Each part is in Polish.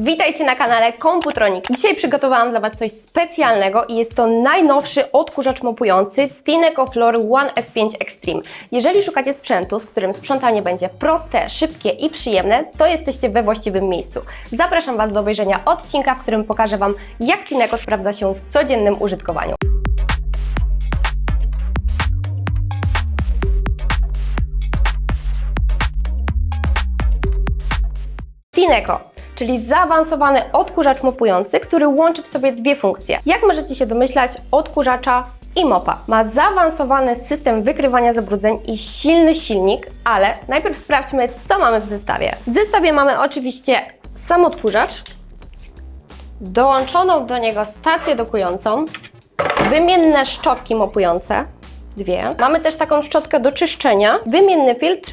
Witajcie na kanale Komputronik. Dzisiaj przygotowałam dla Was coś specjalnego i jest to najnowszy odkurzacz mopujący Tineco Floor One S5 Extreme. Jeżeli szukacie sprzętu, z którym sprzątanie będzie proste, szybkie i przyjemne, to jesteście we właściwym miejscu. Zapraszam Was do obejrzenia odcinka, w którym pokażę Wam, jak Tineco sprawdza się w codziennym użytkowaniu. Tineco, czyli zaawansowany odkurzacz mopujący, który łączy w sobie dwie funkcje. Jak możecie się domyślać, odkurzacza i mopa. Ma zaawansowany system wykrywania zabrudzeń i silny silnik, ale najpierw sprawdźmy, co mamy w zestawie. W zestawie mamy oczywiście sam odkurzacz, dołączoną do niego stację dokującą, wymienne szczotki mopujące, dwie. Mamy też taką szczotkę do czyszczenia, wymienny filtr,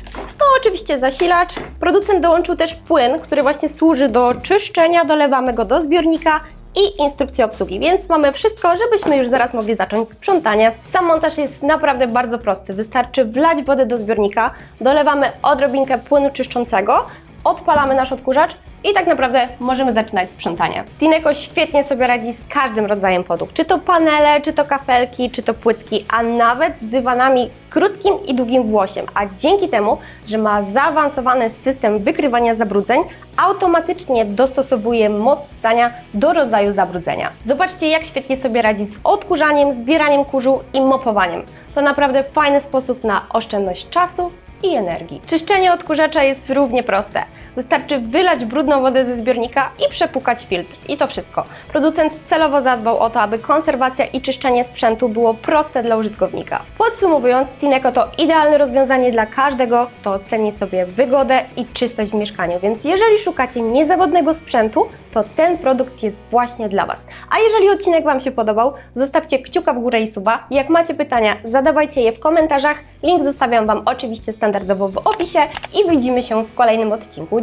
oczywiście zasilacz. Producent dołączył też płyn, który właśnie służy do czyszczenia, dolewamy go do zbiornika i instrukcję obsługi, więc mamy wszystko, żebyśmy już zaraz mogli zacząć sprzątanie. Sam montaż jest naprawdę bardzo prosty. Wystarczy wlać wodę do zbiornika, dolewamy odrobinkę płynu czyszczącego, odpalamy nasz odkurzacz i tak naprawdę możemy zaczynać sprzątanie. Tineco świetnie sobie radzi z każdym rodzajem podłóg, czy to panele, czy to kafelki, czy to płytki, a nawet z dywanami z krótkim i długim włosiem, a dzięki temu, że ma zaawansowany system wykrywania zabrudzeń, automatycznie dostosowuje moc ssania do rodzaju zabrudzenia. Zobaczcie, jak świetnie sobie radzi z odkurzaniem, zbieraniem kurzu i mopowaniem. To naprawdę fajny sposób na oszczędność czasu i energii. Czyszczenie odkurzacza jest równie proste. Wystarczy wylać brudną wodę ze zbiornika i przepukać filtr. I to wszystko. Producent celowo zadbał o to, aby konserwacja i czyszczenie sprzętu było proste dla użytkownika. Podsumowując, Tineco to idealne rozwiązanie dla każdego, kto ceni sobie wygodę i czystość w mieszkaniu. Więc jeżeli szukacie niezawodnego sprzętu, to ten produkt jest właśnie dla Was. A jeżeli odcinek Wam się podobał, zostawcie kciuka w górę i suba. Jak macie pytania, zadawajcie je w komentarzach. Link zostawiam Wam oczywiście standardowo w opisie i widzimy się w kolejnym odcinku.